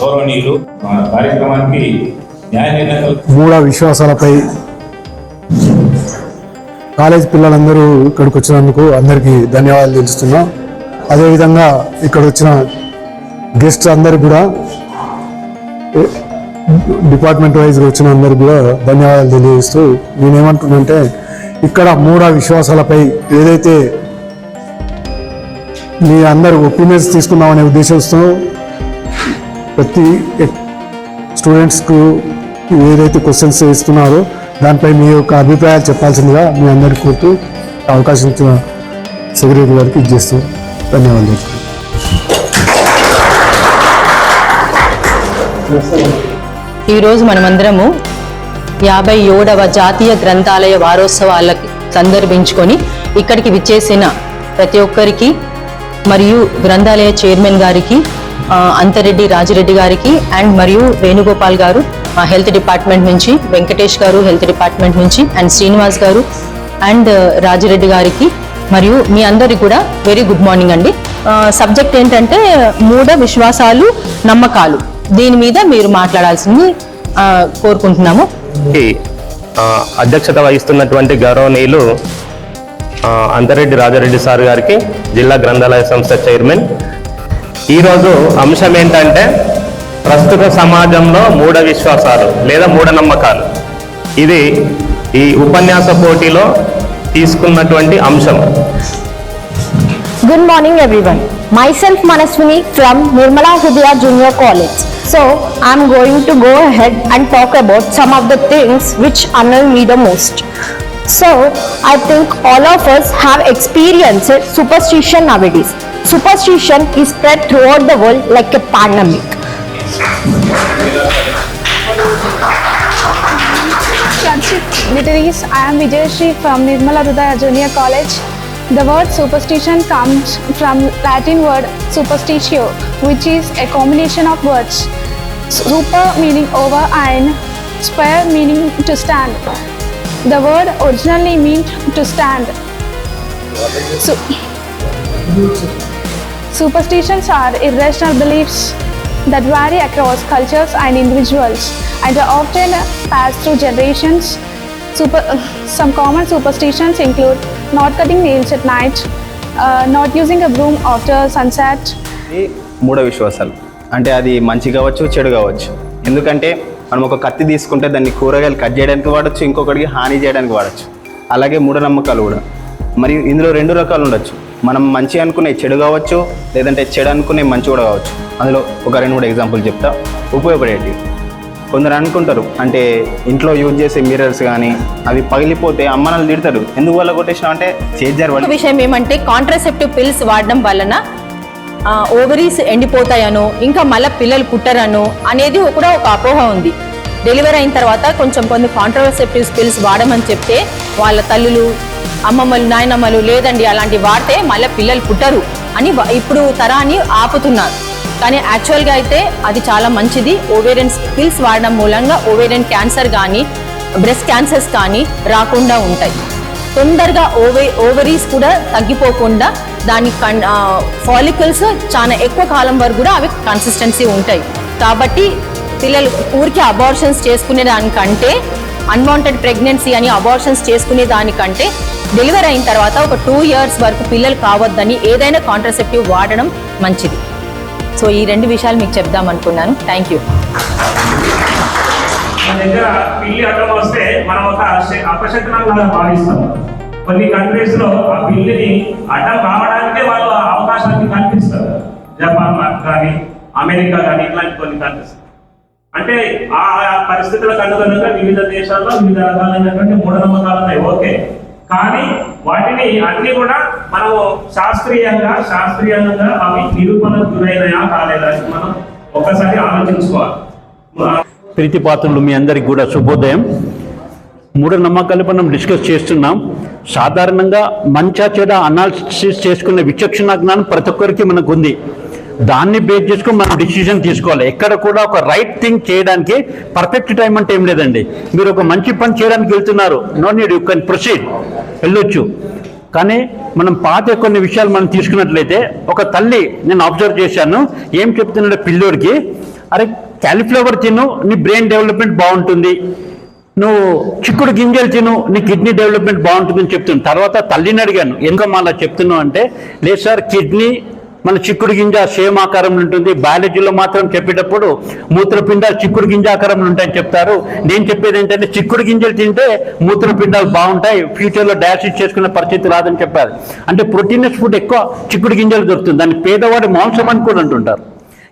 గౌరవనీయులు కార్యక్రమానికి విశ్వాసాలపై కాలేజ్ పిల్లలందరూ ఇక్కడికి వచ్చినందుకు అందరికీ ధన్యవాదాలు తెలుస్తున్నాం. అదేవిధంగా ఇక్కడ వచ్చిన గెస్ట్ అందరికి కూడా డిపార్ట్మెంట్ వైజ్ వచ్చిన అందరికి కూడా ధన్యవాదాలు తెలియజేస్తూ నేనేమంటున్నానంటే ఇక్కడ మూడా విశ్వాసాలపై ఏదైతే మీ అందరు ఒపీనియన్స్ తీసుకుందామనే ఉద్దేశంతో ప్రతి స్టూడెంట్స్కు ఏదైతే క్వశ్చన్స్ ఇస్తున్నారో దానిపై మీ యొక్క అభిప్రాయాలు చెప్పాల్సిందిగా మీ అందరికీ కోరుతూ అవకాశం ఇచ్చిన సెక్రటరీ గారికి ఇచ్చేస్తూ ధన్యవాదాలు. ఈరోజు మనమందరము యాభై ఏడవ జాతీయ గ్రంథాలయ వారోత్సవాలకు సందర్భించుకొని ఇక్కడికి విచ్చేసిన ప్రతి ఒక్కరికి మరియు గ్రంథాలయ చైర్మన్ గారికి అంతరెడ్డి రాజిరెడ్డి గారికి అండ్ మరియు వేణుగోపాల్ గారు హెల్త్ డిపార్ట్మెంట్ నుంచి వెంకటేష్ గారు హెల్త్ డిపార్ట్మెంట్ నుంచి అండ్ శ్రీనివాస్ గారు అండ్ రాజిరెడ్డి గారికి మరియు మీ అందరికి కూడా వెరీ గుడ్ మార్నింగ్ అండి. సబ్జెక్ట్ ఏంటంటే మూఢ విశ్వాసాలు నమ్మకాలు. దీని మీద మీరు మాట్లాడాల్సింది కోరుకుంటున్నాము. అధ్యక్షత వహిస్తున్నటువంటి గౌరవనీయులు అంతరెడ్డి రాజారెడ్డి సార్ గారికి జిల్లా గ్రంథాలయ సంస్థ చైర్మన్. ఈరోజు అంశం ఏంటంటే ప్రస్తుత సమాజంలో మూఢ విశ్వాసాలు లేదా మూఢ నమ్మకాలు ఇది ఈ ఉపన్యాస పోటీలో తీసుకున్నటువంటి అంశం. Good morning everyone myself Manasvini from Nirmala Hrudaya junior college so I'm going to go head and talk about some of the things which annul me the most So, I think all of us have experienced superstition nowadays. Superstition is spread throughout the world like a pandemic. Literies, I am Vijayashree from Nirmala Rudaya Junior College. The word superstition comes from Latin word superstitio, which is a combination of words. Super meaning over and spare meaning to stand. The word originally meant to stand. Su- Superstitions are irrational beliefs that vary across cultures and individuals and are often passed through generations. Super, some common superstitions include not cutting nails at night, uh, not using a broom after sunset, ఇది మూఢ విశ్వాసాలు అంటే అది మంచి కావచ్చు చెడు కావచ్చు ఎందుకంటే మనం ఒక కత్తి తీసుకుంటే దాన్ని కూరగాయలు కట్ చేయడానికి వాడచ్చు ఇంకొకటికి హాని చేయడానికి వాడచ్చు. అలాగే మూఢనమ్మకాలు కూడా. మరియు ఇందులో రెండు రకాలు ఉండొచ్చు. మనం మంచి అనుకునే చెడు కావచ్చు లేదంటే చెడు అనుకునే మంచి కూడా కావచ్చు. అందులో ఒక రెండు మూడు ఎగ్జాంపుల్ చెప్తా. ఉపయోగపడేటివి. కొందరు అనుకుంటారు అంటే ఇంట్లో యూజ్ చేసే మిర్రర్స్ కానీ అవి పగిలిపోతే అమ్మనాలు తిడతారు. ఎందుకు వల్ల కొట్టేసినావు అంటే చేజారు విషయం ఏమంటే కాంట్రాసెప్టివ్ పిల్స్ వాడడం వలన ఓవరీస్ ఎండిపోతాయనో ఇంకా మళ్ళీ పిల్లలు పుట్టరనో అనేది కూడా ఒక అపోహ ఉంది. డెలివరీ అయిన తర్వాత కొంచెం కొన్ని కాంట్రాసెప్టివ్ పిల్స్ వాడమని చెప్తే వాళ్ళ తల్లులు అమ్మమ్మలు నాయనమ్మలు లేదండి అలాంటి వాడితే మళ్ళీ పిల్లలు పుట్టరు అని ఇప్పుడు తరాన్ని ఆపుతున్నారు. కానీ యాక్చువల్గా అయితే అది చాలా మంచిది. ఓవేరియన్ పిల్స్ వాడడం మూలంగా ఓవేరియన్ క్యాన్సర్ కానీ బ్రెస్ట్ క్యాన్సర్స్ కానీ రాకుండా ఉంటాయి. తొందరగా ఓవే ఓవరీస్ కూడా తగ్గిపోకుండా దాని కన్ ఫాలికల్స్ చాలా ఎక్కువ కాలం వరకు కూడా అవి కన్సిస్టెన్సీ ఉంటాయి. కాబట్టి పిల్లలు ఊరికి అబార్షన్స్ చేసుకునే దానికంటే అన్వాంటెడ్ ప్రెగ్నెన్సీ అని అబార్షన్స్ చేసుకునే దానికంటే డెలివరీ అయిన తర్వాత ఒక టూ ఇయర్స్ వరకు పిల్లలు కావద్దని ఏదైనా కాంట్రసెప్టివ్ వాడడం మంచిది. సో ఈ రెండు విషయాలు మీకు చెప్దాం అనుకున్నాను. థ్యాంక్ యూ మన దగ్గర పిల్లి అడ్డం వస్తే మనం ఒక అపశకనంగా భావిస్తాం. కొన్ని కంట్రీస్లో ఆ పిల్లిని అడ్డం రావడానికే వాళ్ళు అవకాశాన్ని కల్పిస్తారు. జపాన్ కానీ అమెరికా కానీ ఇట్లాంటి కొన్ని కంట్రీస్ అంటే ఆ ఆ పరిస్థితులకు అనుగుణంగా వివిధ దేశాల్లో వివిధ రకాలైనటువంటి మూఢనమ్మకాలు ఉన్నాయి. ఓకే. కానీ వాటిని అన్ని కూడా మనము శాస్త్రీయంగా శాస్త్రీయంగా అవి నిరూపణకు గురైనయా కాలేదా? అని మనం ఒక్కసారి ఆలోచించుకోవాలి. ప్రీతిపాత్రులు మీ అందరికి కూడా శుభోదయం. మూఢనమ్మకాలు మనం డిస్కస్ చేస్తున్నాం. సాధారణంగా మంచా చెడ అనాలిసిస్ చేసుకునే విచక్షణ జ్ఞానం ప్రతి ఒక్కరికి మనకు ఉంది. దాన్ని బేస్ చేసుకుని మనం డిసిషన్ తీసుకోవాలి. ఎక్కడ కూడా ఒక రైట్ థింగ్ చేయడానికి పర్ఫెక్ట్ టైం అంటే ఏం లేదండి. మీరు ఒక మంచి పని చేయడానికి వెళ్తున్నారు. No need you can proceed వెళ్ళొచ్చు. కానీ మనం పాత కొన్ని విషయాలు మనం తీసుకున్నట్లయితే ఒక తల్లి నేను అబ్జర్వ్ చేశాను. ఏం చెప్తున్నాడు పిల్లోడికి? అరే క్యాలిఫ్లవర్ తిను నీ బ్రెయిన్ డెవలప్మెంట్ బాగుంటుంది. నువ్వు చిక్కుడు గింజలు తిను నీ కిడ్నీ డెవలప్మెంట్ బాగుంటుందని చెప్తున్నాను తర్వాత తల్లిని అడిగాను ఎందుకమ్మా మళ్ళీ చెప్తున్నావు? అంటే లేదు సార్ కిడ్నీ మన చిక్కుడు గింజ సేమ్ ఆకారంలో ఉంటుంది. బయాలజీలో మాత్రం చెప్పేటప్పుడు మూత్రపిండాలు చిక్కుడు గింజ ఆకారంలో ఉంటాయని చెప్తారు. నేను చెప్పేది ఏంటంటే చిక్కుడు గింజలు తింటే మూత్రపిండాలు బాగుంటాయి. ఫ్యూచర్లో డయాసిస్ చేసుకునే పరిస్థితి రాదని చెప్పారు. అంటే ప్రోటీనస్ ఫుడ్ ఎక్కువ చిక్కుడు గింజలు దొరుకుతుంది. దాన్ని పేదవాడి మాంసం అని కూడా అంటుంటారు.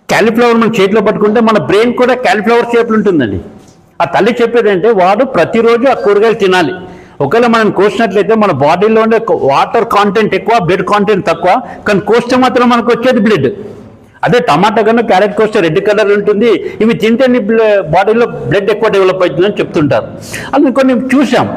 క్యాలిఫ్లవర్ మన చేతిలో పట్టుకుంటే మన బ్రెయిన్ కూడా క్యాలిఫ్లవర్ షేప్లు ఉంటుందండి. ఆ తల్లి చెప్పేది అంటే వాడు ప్రతిరోజు ఆ కూరగాయలు తినాలి. ఒకవేళ మనం కోసినట్లయితే మన బాడీలో ఉండే వాటర్ కాంటెంట్ ఎక్కువ బ్లడ్ కాంటెంట్ తక్కువ కానీ కోస్తే మాత్రం మనకు వచ్చేది బ్లడ్ అదే టమాటా కన్నా క్యారెట్ కోస్తే రెడ్ కలర్ ఉంటుంది. ఇవి తింటే నీ బాడీలో బ్లడ్ ఎక్కువ డెవలప్ అవుతుందని చెప్తుంటారు. అది కొన్ని చూసాం.